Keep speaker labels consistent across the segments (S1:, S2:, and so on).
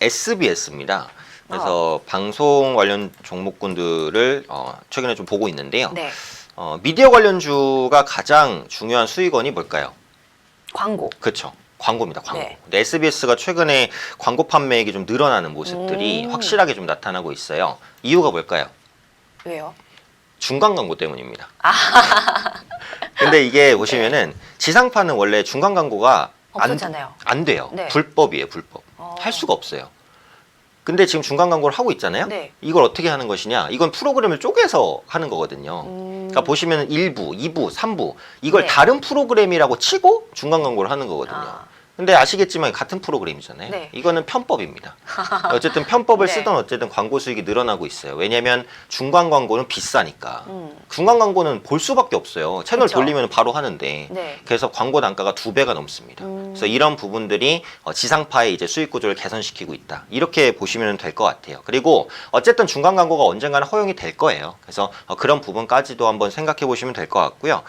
S1: SBS입니다. 그래서 방송 관련 종목군들을 어, 최근에 좀 보고 있는데요.
S2: 네.
S1: 어, 미디어 관련주가 가장 중요한 수익원이 뭘까요?
S2: 광고.
S1: 그렇죠. 광고입니다. 광고.
S2: 네.
S1: 근데 SBS가 최근에 광고 판매액이 좀 늘어나는 모습들이
S2: 음.
S1: 확실하게 좀 나타나고 있어요. 이유가 뭘까요?
S2: 왜요?
S1: 중간 광고 때문입니다. 근데 이게 보시면은 지상파는 원래 중간 광고가 안,
S2: 없었잖아요.
S1: 안 돼요.
S2: 네.
S1: 불법이에요, 불법.
S2: 어.
S1: 할 수가 없어요. 근데 지금 중간 광고를 하고 있잖아요.
S2: 네.
S1: 이걸 어떻게 하는 것이냐? 이건 프로그램을 쪼개서 하는 거거든요.
S2: 음.
S1: 그러니까 보시면 1부, 2부, 3부 이걸
S2: 네.
S1: 다른 프로그램이라고 치고 중간 광고를 하는 거거든요.
S2: 아.
S1: 근데 아시겠지만 같은 프로그램이잖아요.
S2: 네.
S1: 이거는 편법입니다. 어쨌든 편법을
S2: 네.
S1: 쓰던 어쨌든 광고 수익이 늘어나고 있어요. 왜냐하면 중간 광고는 비싸니까.
S2: 음.
S1: 중간 광고는 볼 수밖에 없어요. 채널
S2: 그쵸.
S1: 돌리면 바로 하는데.
S2: 네.
S1: 그래서 광고 단가가 두 배가 넘습니다.
S2: 음.
S1: 그래서 이런 부분들이 어, 지상파의 이제 수익 구조를 개선시키고 있다. 이렇게 보시면 될 것 같아요. 그리고 어쨌든 중간 광고가 언젠가는 허용이 될 거예요. 그래서 어, 그런 부분까지도 한번 생각해 보시면 될 것 같고요.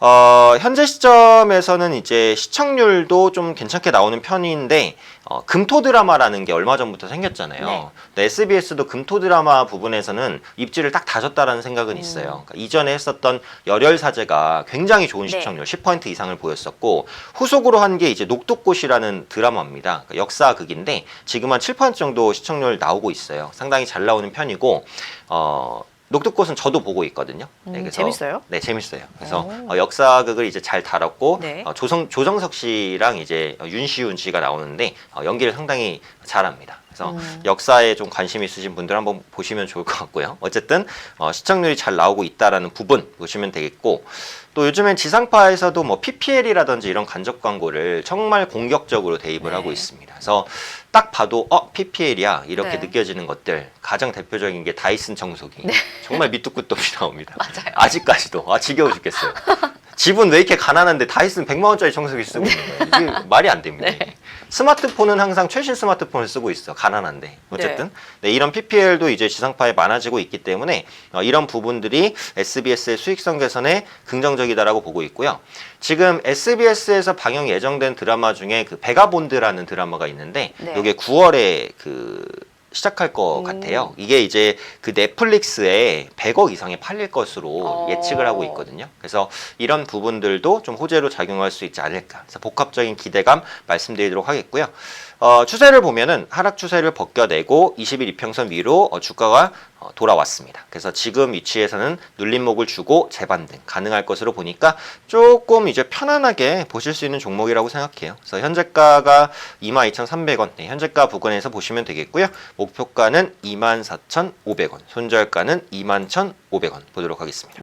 S1: 어, 현재 시점에서는 이제 시청률도 좀 괜찮게 나오는 편인데 어, 금토 드라마라는 게 얼마 전부터 생겼잖아요.
S2: 네.
S1: 근데 SBS도 금토 드라마 부분에서는 입지를 딱 다졌다라는 생각은
S2: 음.
S1: 있어요. 그러니까 이전에 했었던 열혈 사제가 굉장히 좋은
S2: 네.
S1: 시청률 10% 이상을 보였었고 후속으로 한 게 이제 녹두꽃이라는 드라마입니다. 그러니까 역사극인데 지금 한 7% 정도 시청률 나오고 있어요. 상당히 잘 나오는 편이고 어, 녹두꽃은 저도 보고 있거든요.
S2: 음, 재밌어요?
S1: 네, 재밌어요. 그래서
S2: 오.
S1: 어, 역사극을 이제 잘 다뤘고
S2: 네.
S1: 어, 조성 조정석 씨랑 이제 어, 윤시윤 씨가 나오는데 어, 연기를 상당히 잘합니다. 그래서
S2: 음.
S1: 역사에 좀 관심 있으신 분들 한번 보시면 좋을 것 같고요. 어쨌든 어, 시청률이 잘 나오고 있다라는 부분 보시면 되겠고 또 요즘엔 지상파에서도 뭐 PPL이라든지 이런 간접 광고를 정말 공격적으로 대입을
S2: 네.
S1: 하고 있습니다. 그래서 딱 봐도 어 PPL이야 이렇게
S2: 네.
S1: 느껴지는 것들 가장 대표적인 게 다이슨 청소기 정말 밑도 끝도 없이 나옵니다.
S2: 맞아요.
S1: 아직까지도 아 지겨워 죽겠어요. 집은 왜 이렇게 가난한데 다이슨 100만 원짜리 청소기 쓰고 있는 거예요? 이게 말이 안 됩니다.
S2: 네.
S1: 스마트폰은 항상 최신 스마트폰을 쓰고 있어. 가난한데. 어쨌든 네, 이런 PPL도 이제 지상파에 많아지고 있기 때문에 어, 이런 부분들이 SBS의 수익성 개선에 긍정적이다라고 보고 있고요. 지금 SBS에서 방영 예정된 드라마 중에 그 베가본드라는 드라마가 있는데
S2: 네.
S1: 이게 9월에 그 시작할 것
S2: 음.
S1: 같아요. 이게 이제 그 넷플릭스에 100억 이상이 팔릴 것으로
S2: 어.
S1: 예측을 하고 있거든요. 그래서 이런 부분들도 좀 호재로 작용할 수 있지 않을까. 그래서 복합적인 기대감 말씀드리도록 하겠고요. 어, 추세를 보면은 하락 추세를 벗겨내고 20일 이평선 위로 어, 주가가 어, 돌아왔습니다. 그래서 지금 위치에서는 눌림목을 주고 재반등 가능할 것으로 보니까 조금 이제 편안하게 보실 수 있는 종목이라고 생각해요. 그래서 현재가가 22,300원, 네, 현재가 부근에서 보시면 되겠고요. 목표가는 24,500원, 손절가는 21,500원 보도록 하겠습니다.